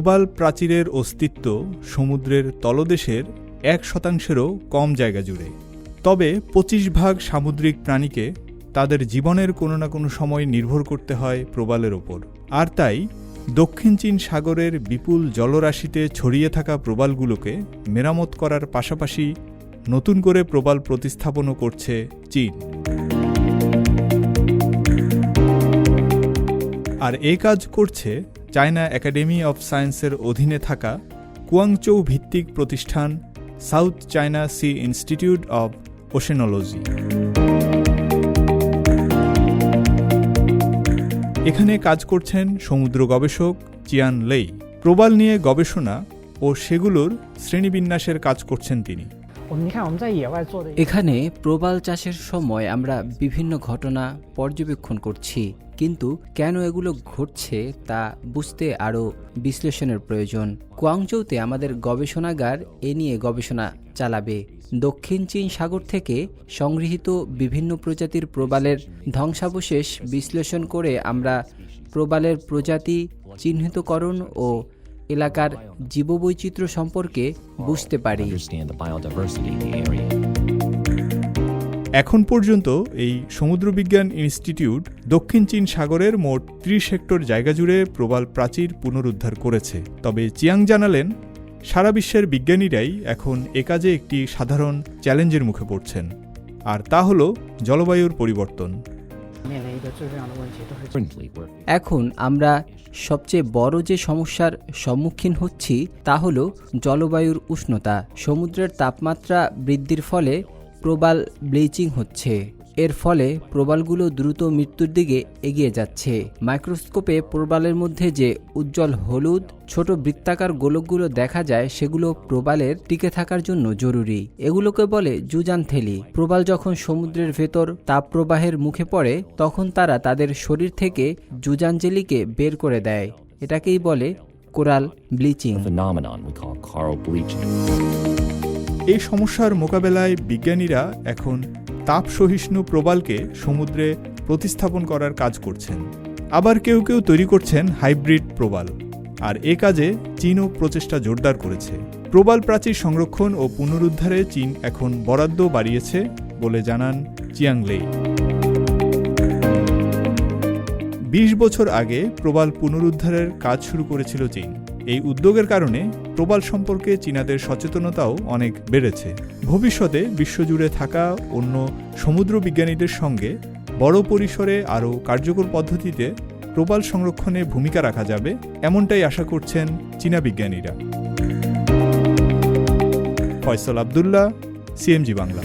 প্রবাল প্রাচীরের অস্তিত্ব সমুদ্রের তলদেশের এক শতাংশেরও কম জায়গা জুড়ে। তবে পঁচিশ ভাগ সামুদ্রিক প্রাণীকে তাদের জীবনের কোনো না কোনো সময় নির্ভর করতে হয় প্রবালের ওপর। আর তাই দক্ষিণ চীন সাগরের বিপুল জলরাশিতে ছড়িয়ে থাকা প্রবালগুলোকে মেরামত করার পাশাপাশি নতুন করে প্রবাল প্রতিস্থাপনও করছে চীন। আর এই কাজ করছে চায়না একাডেমি অফ সায়েন্সের অধীনে থাকা কুয়াংচৌ ভিত্তিক প্রতিষ্ঠান South China Sea Institute of Oceanology. এখানে কাজ করছেন সমুদ্র গবেষক চিয়ান লেই। প্রবাল নিয়ে গবেষণা ও সেগুলোর শ্রেণীবিন্যাসের কাজ করছেন তিনি। এখানে প্রবাল চাষের সময় আমরা বিভিন্ন ঘটনা পর্যবেক্ষণ করছি, কিন্তু কেন এগুলো ঘটছে তা বুঝতে আরও বিশ্লেষণের প্রয়োজন। কুয়াংচৌতে আমাদের গবেষণাগার এ নিয়ে গবেষণা চালাবে। দক্ষিণ চীন সাগর থেকে সংগৃহীত বিভিন্ন প্রজাতির প্রবালের ধ্বংসাবশেষ বিশ্লেষণ করে আমরা প্রবালের প্রজাতি, চিহ্নিতকরণ ও এলাকার জীববৈচিত্র্য সম্পর্কে বুঝতে পারি. এখন পর্যন্ত এই সমুদ্রবিজ্ঞান ইনস্টিটিউট দক্ষিণ চীন সাগরের মোট ত্রিশ হেক্টর জায়গা জুড়ে প্রবাল প্রাচীর পুনরুদ্ধার করেছে। তবে চিয়াং জানালেন, সারা বিশ্বের বিজ্ঞানীরাই এখন এ কাজে একটি সাধারণ চ্যালেঞ্জের মুখে পড়ছেন। আর তা হল জলবায়ুর পরিবর্তন। এখন আমরা সবচেয়ে বড় যে সমস্যার সম্মুখীন হচ্ছি তা হল জলবায়ুর উষ্ণতা। সমুদ্রের তাপমাত্রা বৃদ্ধির ফলে প্রবাল ব্লিচিং হচ্ছে। এর ফলে প্রবালগুলো দ্রুত মৃত্যুর দিকে এগিয়ে যাচ্ছে। মাইক্রোস্কোপে প্রবালের মধ্যে যে উজ্জ্বল হলুদ, ছোট বৃত্তাকার গোলকগুলো দেখা যায়, সেগুলো প্রবালের টিকে থাকার জন্য জরুরি। এগুলোকে বলে জুজানথেলি। প্রবাল যখন সমুদ্রের ভেতর তাপপ্রবাহের মুখে পড়ে, তখন তারা তাদের শরীর থেকে জুজানজেলিকে বের করে দেয়। এটাকেই বলে কোরাল ব্লিচিং। এই সমস্যার মোকাবেলায় বিজ্ঞানীরা এখন তাপ সহিষ্ণু প্রবালকে সমুদ্রে প্রতিস্থাপন করার কাজ করছেন। আবার কেউ কেউ তৈরি করছেন হাইব্রিড প্রবাল। আর এ কাজে চীনও প্রচেষ্টা জোরদার করেছে। প্রবাল প্রাচীর সংরক্ষণ ও পুনরুদ্ধারে চীন এখন বরাদ্দ বাড়িয়েছে বলে জানান চিয়াংলেই। বিশ বছর আগে প্রবাল পুনরুদ্ধারের কাজ শুরু করেছিল চীন। এই উদ্যোগের কারণে প্রবাল সম্পর্কে চীনাদের সচেতনতাও অনেক বেড়েছে। ভবিষ্যতে বিশ্বজুড়ে থাকা অন্য সমুদ্র বিজ্ঞানীদের সঙ্গে বড় পরিসরে আরও কার্যকর পদ্ধতিতে প্রবাল সংরক্ষণে ভূমিকা রাখা যাবে, এমনটাই আশা করছেন চীনা বিজ্ঞানীরা। ফয়সল আবদুল্লাহ, সিএমজি বাংলা।